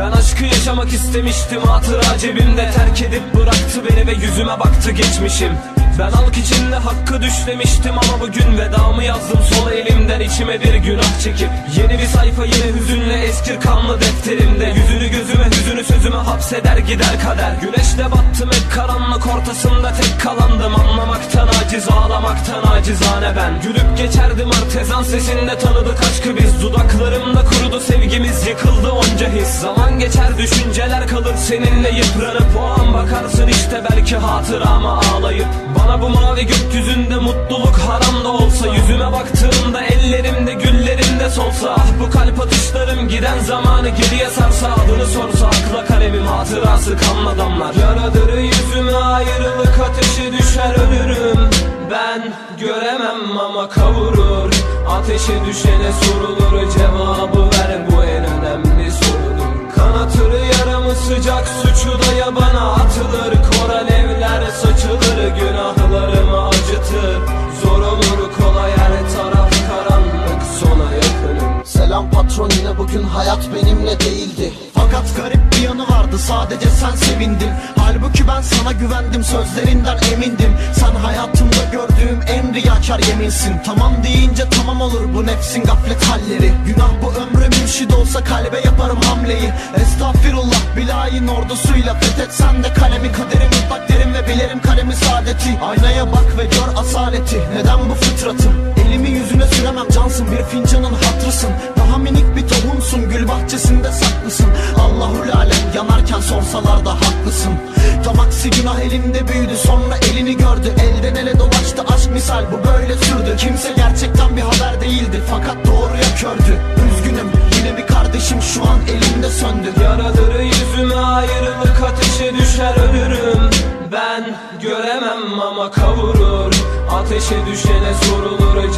Ben aşkı yaşamak istemiştim hatıra cebimde Terk edip bıraktı beni ve yüzüme baktı geçmişim. Ben halk içinde hakkı düşlemiştim ama bugün vedamı yazdım sol elimden içime bir günah çekip. Yeni bir sayfa yine hüzünle eskir kanlı defterimde. Yüzünü gözüme hüzünü sözüme hapseder gider kader. Güneşle battım hep karanlık ortasında tek kalandım. Anlamaktan aciz ağlamaktan acizane ben. Gülüp geçerdim artezan sesinde tanıdık aşkı biz. Dudaklarımda kurudu sevgimiz yıkıldı onca his. Zaman düşünceler kalır seninle yıpranıp O an bakarsın işte belki hatırama ağlayıp. Bana bu mavi gökyüzünde mutluluk haram da olsa Yüzüme baktığımda ellerimde güllerimde solsa Ah bu kalp atışlarım giden zamanı geriye sarsa Adını sorsa akla kalemim hatırası kanla damlar. Yaradır yüzüme ayrılık ateşi düşer ölürüm. Ben göremem ama kavurur Ateşe düşene sorulur cevabı ver bu en sıcak suçu da yabana atılır. Kor alevler saçılır günahlarımı acıtır. Zor olur kolay her taraf karanlık sona yakınım. Selam patron yine bugün hayat benimle değildi. Fakat garip bir yanı vardı sadece sen sevindin. Halbuki ben sana güvendim sözlerinden emindim. Sen hayatımda gördüğüm en riyakar yeminsin. Tamam deyince tamam olur bu nefsin gaflet halleri. Günah bu ömrü mürşid olsa kalbe yaparım hamleyi Bilayin ordusuyla fethetsen de kalemi kaderi mutlak derim ve bilirim kalemi saadeti. Aynaya bak ve gör asaleti. Neden bu fıtratım Elimi yüzüne süremem cansın bir fincanın hatrısın. Daha minik bir tohumsun gül bahçesinde saklısın. Allahul alem yanarken sorsalar da haklısın. Tamaksi günah elimde büyüdü sonra elini gördü. Elden ele dolaştı aşk misal bu böyle sürdü. Kimse gerçekten bir haber değildi fakat doğruya kördü göremem ama kavurur. Ateşe düşene sorulur en